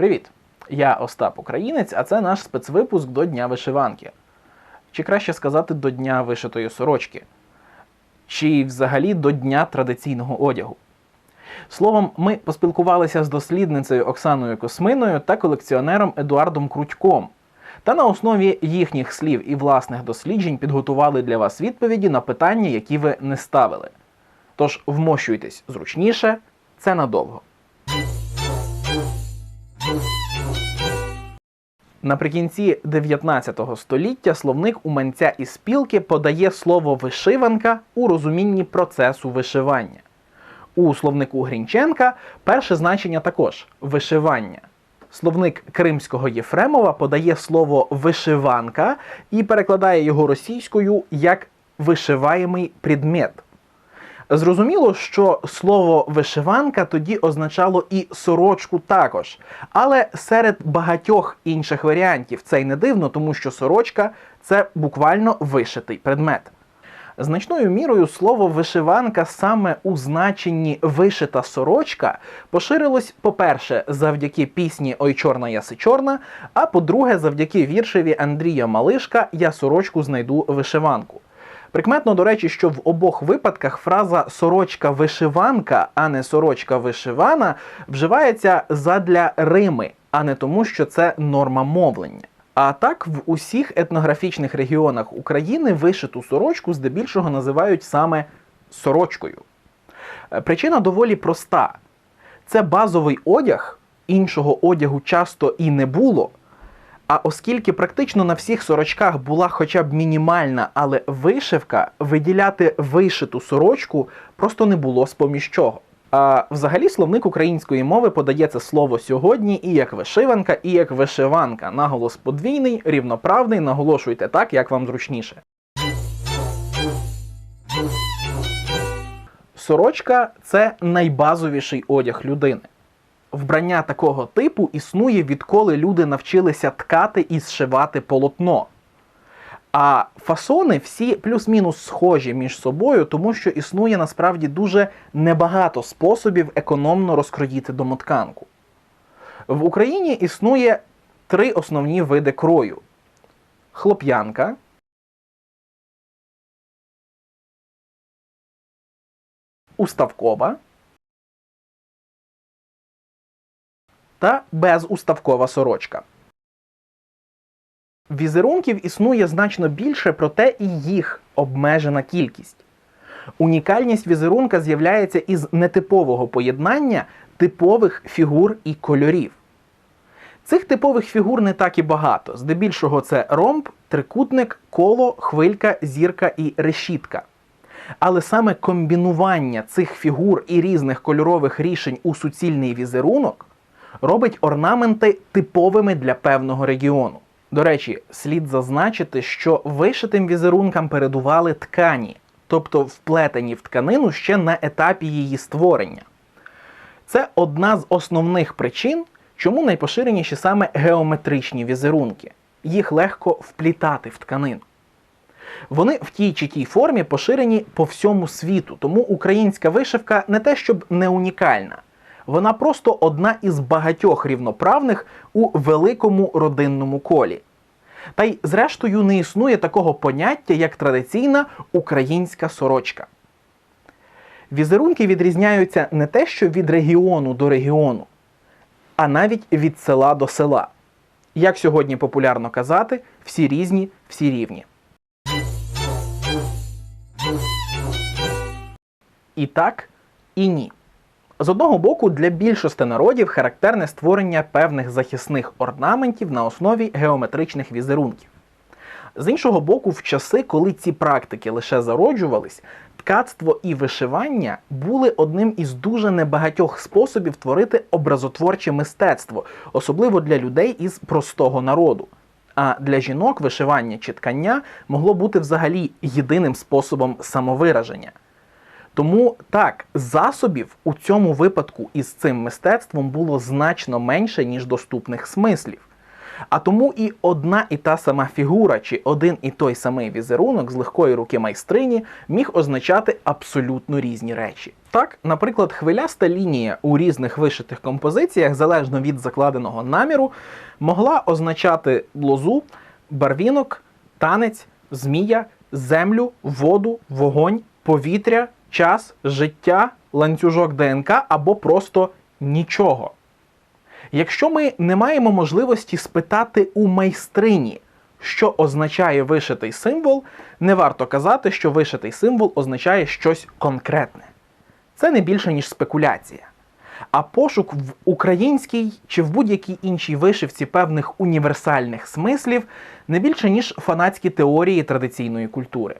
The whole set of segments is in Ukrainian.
Привіт! Я Остап Українець, а це наш спецвипуск до Дня вишиванки. Чи краще сказати до Дня вишитої сорочки, чи взагалі до Дня традиційного одягу. Словом, ми поспілкувалися з дослідницею Оксаною Косминою та колекціонером Едуардом Крутьком. Та на основі їхніх слів і власних досліджень підготували для вас відповіді на питання, які ви не ставили. Тож вмощуйтесь зручніше, це надовго. Наприкінці 19 століття словник уманця і спілки подає слово вишиванка у розумінні процесу вишивання. У словнику Грінченка перше значення також вишивання. Словник Кримського Єфремова подає слово вишиванка і перекладає його російською як вишиваємий предмет. Зрозуміло, що слово вишиванка тоді означало і сорочку також. Але серед багатьох інших варіантів це й не дивно, тому що сорочка це буквально вишитий предмет. Значною мірою слово вишиванка саме у значенні вишита сорочка поширилось, по-перше, завдяки пісні Ой чорна яси чорна, а по-друге, завдяки віршеві Андрія Малишка Я сорочку знайду вишиванку. Прикметно, до речі, що в обох випадках фраза сорочка вишиванка, а не сорочка вишивана, вживається задля Рими, а не тому, що це норма мовлення. А так, в усіх етнографічних регіонах України вишиту сорочку здебільшого називають саме сорочкою. Е, Причина доволі проста: це базовий одяг, іншого одягу часто і не було. А оскільки практично на всіх сорочках була хоча б мінімальна, але вишивка, виділяти вишиту сорочку просто не було з поміж чого. А взагалі словник української мови подає це слово сьогодні і як вишиванка, і як вишиванка. Наголос подвійний, рівноправний, наголошуйте так, як вам зручніше. Сорочка це найбазовіший одяг людини. Вбрання такого типу існує відколи люди навчилися ткати і зшивати полотно. А фасони всі плюс-мінус схожі між собою, тому що існує насправді дуже небагато способів економно розкроїти домотканку. В Україні існує три основні види крою: хлоп'янка, уставкова та безуставкова сорочка. Візерунків існує значно більше, проте і їх обмежена кількість. Унікальність візерунка з'являється із нетипового поєднання типових фігур і кольорів. Цих типових фігур не так і багато. Здебільшого це ромб, трикутник, коло, хвилька, зірка і решітка. Але саме комбінування цих фігур і різних кольорових рішень у суцільний візерунок робить орнаменти типовими для певного регіону. До речі, слід зазначити, що вишитим візерункам передували ткані, тобто вплетені в тканину ще на етапі її створення. Це одна з основних причин, чому найпоширеніші саме геометричні візерунки. Їх легко вплітати в тканину. Вони в тій чи тій формі поширені по всьому світу, тому українська вишивка не те, щоб не унікальна. Вона просто одна із багатьох рівноправних у великому родинному колі. Та й, зрештою, не існує такого поняття, як традиційна українська сорочка. Візерунки відрізняються не те, що від регіону до регіону, а навіть від села до села. Як сьогодні популярно казати, всі різні, всі рівні. І так, і ні. З одного боку, для більшості народів характерне створення певних захисних орнаментів на основі геометричних візерунків. З іншого боку, в часи, коли ці практики лише зароджувались, ткацтво і вишивання були одним із дуже небагатьох способів творити образотворче мистецтво, особливо для людей із простого народу. А для жінок вишивання чи ткання могло бути взагалі єдиним способом самовираження. Тому так, засобів у цьому випадку із цим мистецтвом було значно менше, ніж доступних смислів. А тому і одна і та сама фігура чи один і той самий візерунок з легкої руки майстрині міг означати абсолютно різні речі. Так, наприклад, хвиляста лінія у різних вишитих композиціях, залежно від закладеного наміру, могла означати лозу, барвінок, танець, змія, землю, воду, вогонь, повітря, час, життя, ланцюжок ДНК або просто нічого. Якщо ми не маємо можливості спитати у майстрині, що означає вишитий символ, не варто казати, що вишитий символ означає щось конкретне. Це не більше, ніж спекуляція. А пошук в українській чи в будь-якій іншій вишивці певних універсальних смислів не більше, ніж фанатські теорії традиційної культури.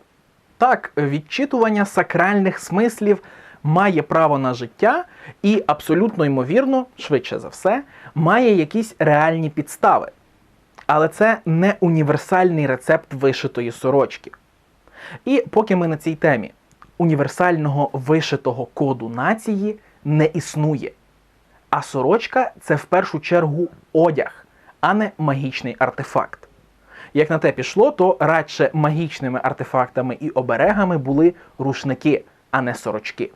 Так, відчитування сакральних смислів має право на життя і абсолютно ймовірно, швидше за все, має якісь реальні підстави. Але це не універсальний рецепт вишитої сорочки. І поки ми на цій темі, універсального вишитого коду нації не існує. А сорочка це в першу чергу одяг, а не магічний артефакт. Як на те пішло, то радше магічними артефактами і оберегами були рушники, а не сорочки.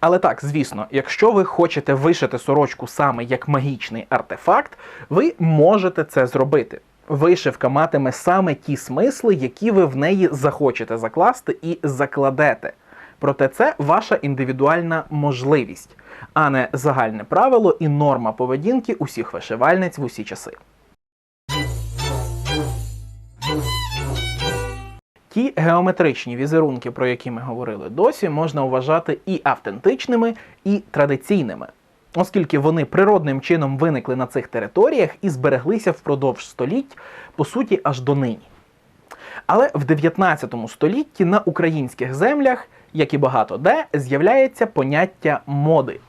Але так, звісно, якщо ви хочете вишити сорочку саме як магічний артефакт, ви можете це зробити. Вишивка матиме саме ті смисли, які ви в неї захочете закласти і закладете. Проте це ваша індивідуальна можливість, а не загальне правило і норма поведінки усіх вишивальниць в усі часи. Ті геометричні візерунки, про які ми говорили досі, можна вважати і автентичними, і традиційними, оскільки вони природним чином виникли на цих територіях і збереглися впродовж століть, по суті, аж до нині. Але в 19 столітті на українських землях, як і багато де, з'являється поняття моди.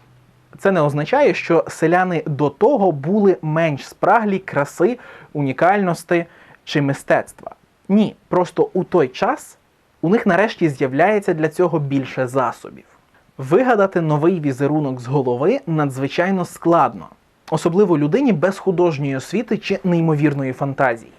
Це не означає, що селяни до того були менш спраглі краси, унікальності чи мистецтва. Ні, просто у той час у них нарешті з'являється для цього більше засобів. Вигадати новий візерунок з голови надзвичайно складно, особливо людині без художньої освіти чи неймовірної фантазії.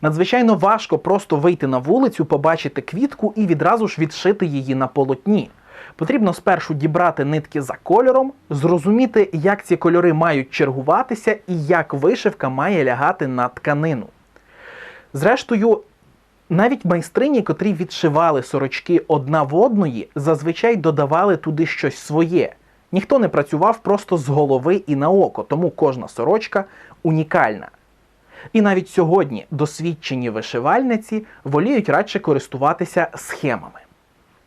Надзвичайно важко просто вийти на вулицю, побачити квітку і відразу ж відшити її на полотні. Потрібно спершу дібрати нитки за кольором, зрозуміти, як ці кольори мають чергуватися і як вишивка має лягати на тканину. Зрештою, навіть майстрині, котрі відшивали сорочки одна в одної, зазвичай додавали туди щось своє. Ніхто не працював просто з голови і на око, тому кожна сорочка унікальна. І навіть сьогодні досвідчені вишивальниці воліють радше користуватися схемами.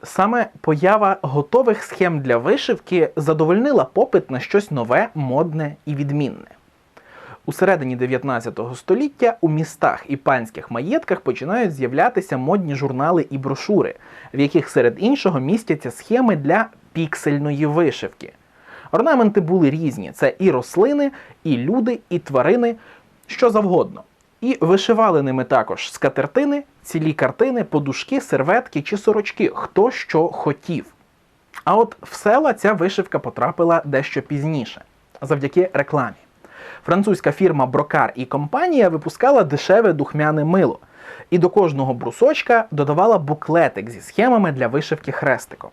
Саме поява готових схем для вишивки задовольнила попит на щось нове, модне і відмінне. У середині 19 століття у містах і панських маєтках починають з'являтися модні журнали і брошури, в яких серед іншого містяться схеми для піксельної вишивки. Орнаменти були різні: це і рослини, і люди, і тварини, що завгодно. І вишивали ними також скатертини, цілі картини, подушки, серветки чи сорочки, хто що хотів. А от в села ця вишивка потрапила дещо пізніше, завдяки рекламі. Французька фірма Брокар і компанія випускала дешеве духмяне мило, і до кожного брусочка додавала буклетик зі схемами для вишивки хрестиком.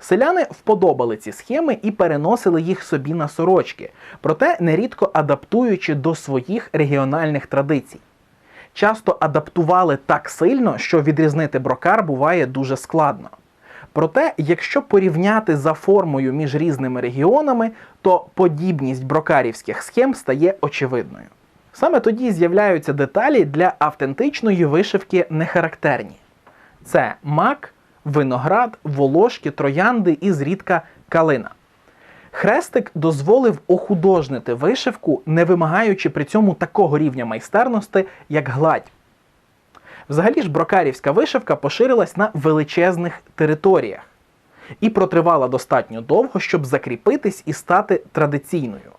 Селяни вподобали ці схеми і переносили їх собі на сорочки, проте нерідко адаптуючи до своїх регіональних традицій. Часто адаптували так сильно, що відрізнити брокар буває дуже складно. Проте, якщо порівняти за формою між різними регіонами, то подібність брокарівських схем стає очевидною. Саме тоді з'являються деталі для автентичної вишивки нехарактерні. Це мак, виноград, волошки, троянди і зрідка калина. Хрестик дозволив охудожнити вишивку, не вимагаючи при цьому такого рівня майстерності, як гладь. Взагалі ж брокарівська вишивка поширилась на величезних територіях і протривала достатньо довго, щоб закріпитись і стати традиційною.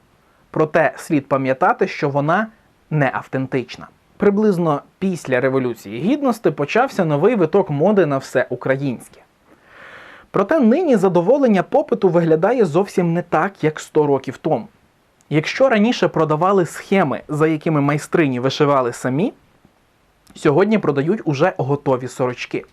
Проте слід пам'ятати, що вона не автентична. Приблизно після Революції Гідності почався новий виток моди на все українське. Проте нині задоволення попиту виглядає зовсім не так, як 100 років тому. Якщо раніше продавали схеми, за якими майстрині вишивали самі, сьогодні продають уже готові сорочки.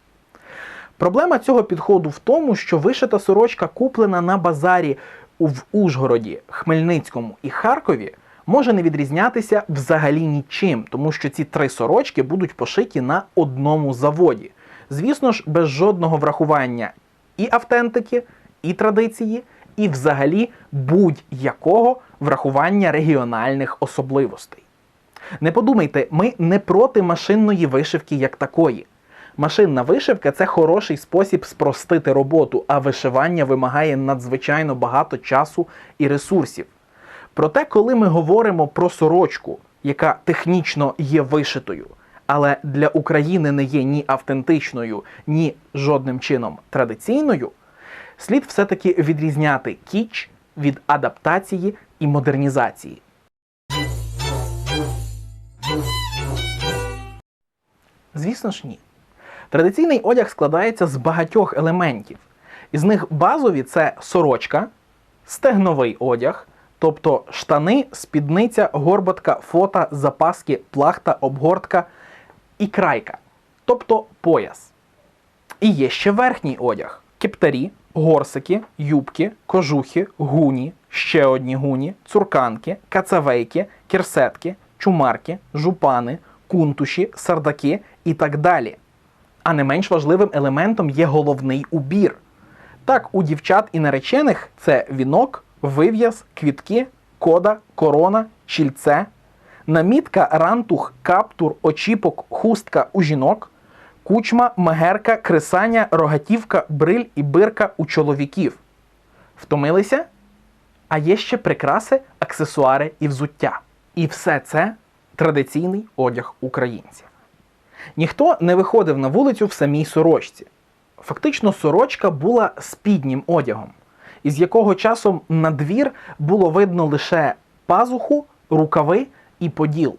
Проблема цього підходу в тому, що вишита сорочка, куплена на базарі в Ужгороді, Хмельницькому і Харкові, може не відрізнятися взагалі нічим, тому що ці три сорочки будуть пошиті на одному заводі. Звісно ж, без жодного врахування і автентики, і традиції, і взагалі будь-якого врахування регіональних особливостей. Не подумайте, ми не проти машинної вишивки як такої. Машинна вишивка це хороший спосіб спростити роботу, а вишивання вимагає надзвичайно багато часу і ресурсів. Проте, коли ми говоримо про сорочку, яка технічно є вишитою, але для України не є ні автентичною, ні жодним чином традиційною, слід все-таки відрізняти кіч від адаптації і модернізації. Звісно ж, ні. Традиційний одяг складається з багатьох елементів. Із них базові це сорочка, стегновий одяг, тобто штани, спідниця, горботка, фота, запаски, плахта, обгортка і крайка, тобто пояс. І є ще верхній одяг: кептарі, горсики, юбки, кожухи, гуні, ще одні гуні, цурканки, кацавейки, кірсетки, чумарки, жупани, кунтуші, сардаки і так далі. А не менш важливим елементом є головний убір. Так, у дівчат і наречених це вінок, вив'яз, квітки, кода, корона, чільце, намітка, рантух, каптур, очіпок, хустка у жінок, кучма, мегерка, кресання, рогатівка, бриль і бирка у чоловіків. Втомилися? А є ще прикраси, аксесуари і взуття. І все це традиційний одяг українців. Ніхто не виходив на вулицю в самій сорочці. Фактично, сорочка була спіднім одягом, із якого часом на двір було видно лише пазуху, рукави і поділ.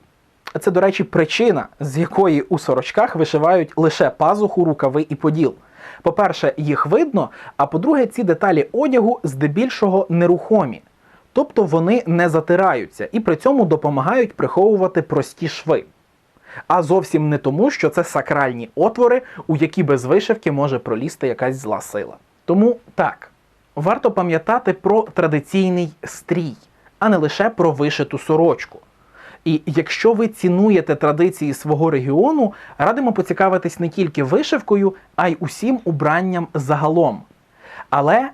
Це, до речі, причина, з якої у сорочках вишивають лише пазуху, рукави і поділ. По-перше, їх видно, а по-друге, ці деталі одягу здебільшого нерухомі. Тобто вони не затираються і при цьому допомагають приховувати прості шви. А зовсім не тому, що це сакральні отвори, у які без вишивки може пролізти якась зла сила. Тому так, варто пам'ятати про традиційний стрій, а не лише про вишиту сорочку. І якщо ви цінуєте традиції свого регіону, радимо поцікавитись не тільки вишивкою, а й усім убранням загалом. Але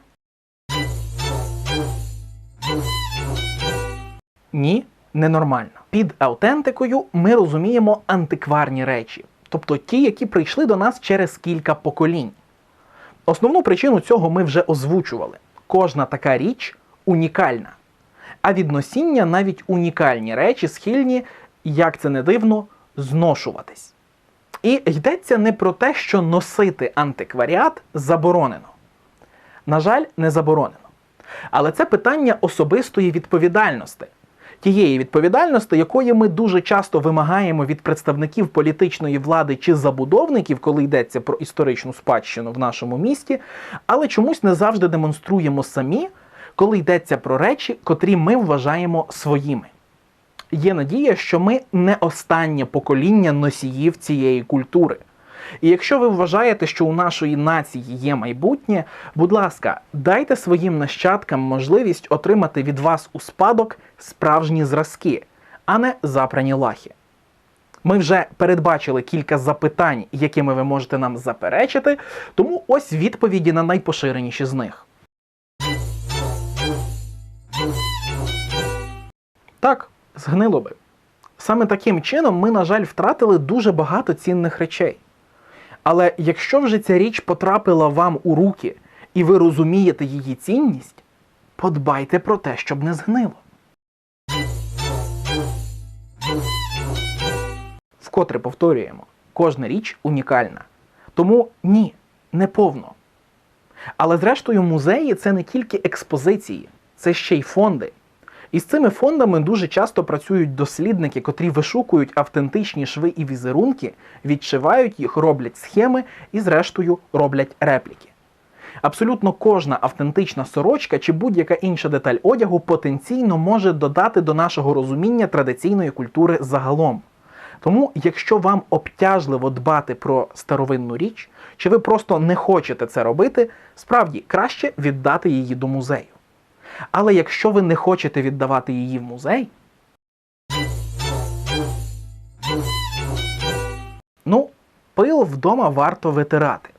ні, ненормально. Під аутентикою ми розуміємо антикварні речі, тобто ті, які прийшли до нас через кілька поколінь. Основну причину цього ми вже озвучували. Кожна така річ унікальна. А від носіння навіть унікальні речі схильні, як це не дивно, зношуватись. І йдеться не про те, що носити антикваріат заборонено. На жаль, не заборонено. Але це питання особистої відповідальності. Тієї відповідальності, якої ми дуже часто вимагаємо від представників політичної влади чи забудовників, коли йдеться про історичну спадщину в нашому місті, але чомусь не завжди демонструємо самі, коли йдеться про речі, котрі ми вважаємо своїми. Є надія, що ми не останнє покоління носіїв цієї культури. І якщо ви вважаєте, що у нашої нації є майбутнє, будь ласка, дайте своїм нащадкам можливість отримати від вас у спадок справжні зразки, а не запрані лахи. Ми вже передбачили кілька запитань, якими ви можете нам заперечити, тому ось відповіді на найпоширеніші з них. Так, згнило би. Саме таким чином ми, на жаль, втратили дуже багато цінних речей. Але якщо вже ця річ потрапила вам у руки і ви розумієте її цінність, подбайте про те, щоб не згнило. Вкотре повторюємо, кожна річ унікальна. Тому ні, не повно. Але зрештою, музеї це не тільки експозиції, це ще й фонди. І з цими фондами дуже часто працюють дослідники, котрі вишукують автентичні шви і візерунки, відшивають їх, роблять схеми і, зрештою, роблять репліки. Абсолютно кожна автентична сорочка чи будь-яка інша деталь одягу потенційно може додати до нашого розуміння традиційної культури загалом. Тому, якщо вам обтяжливо дбати про старовинну річ, чи ви просто не хочете це робити, справді краще віддати її до музею. Але якщо ви не хочете віддавати її в музей, ну, пил вдома варто витирати.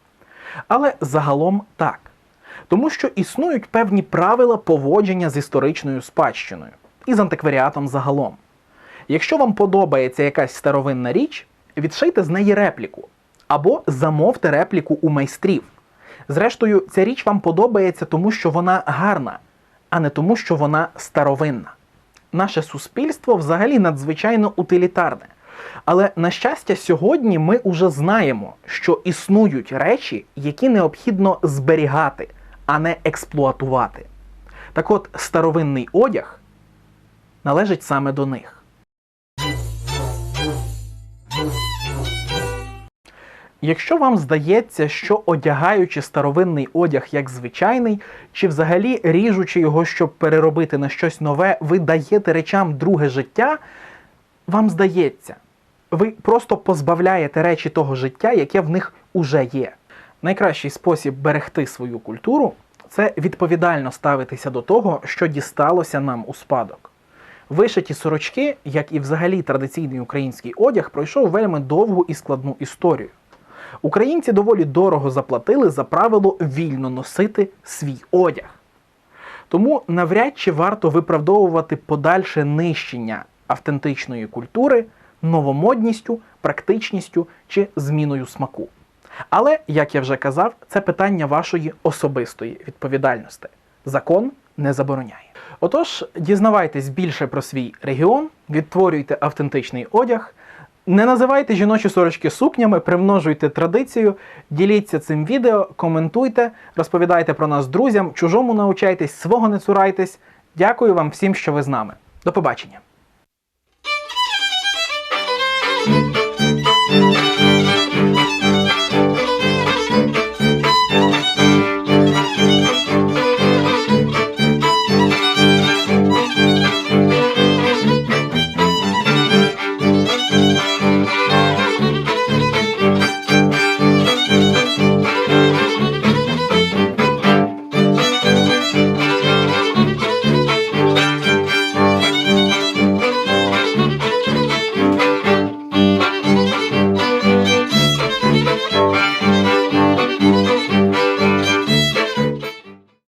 Але загалом так. Тому що існують певні правила поводження з історичною спадщиною і з антикваріатом загалом. Якщо вам подобається якась старовинна річ, відшийте з неї репліку або замовте репліку у майстрів. Зрештою, ця річ вам подобається тому, що вона гарна, а не тому, що вона старовинна. Наше суспільство взагалі надзвичайно утилітарне. Але на щастя, сьогодні ми уже знаємо, що існують речі, які необхідно зберігати, а не експлуатувати. Так от, старовинний одяг належить саме до них. Якщо вам здається, що одягаючи старовинний одяг як звичайний, чи взагалі ріжучи його, щоб переробити на щось нове, ви даєте речам друге життя, вам здається, ви просто позбавляєте речі того життя, яке в них уже є. Найкращий спосіб берегти свою культуру це відповідально ставитися до того, що дісталося нам у спадок. Вишиті сорочки, як і взагалі традиційний український одяг, пройшов вельми довгу і складну історію. Українці доволі дорого заплатили за правило вільно носити свій одяг. Тому навряд чи варто виправдовувати подальше нищення автентичної культури новомодністю, практичністю чи зміною смаку. Але, як я вже казав, це питання вашої особистої відповідальності. Закон не забороняє. Отож, дізнавайтесь більше про свій регіон, відтворюйте автентичний одяг, не називайте жіночі сорочки сукнями, примножуйте традицію, діліться цим відео, коментуйте, розповідайте про нас друзям, чужому научайтесь, свого не цурайтесь. Дякую вам всім, що ви з нами. До побачення.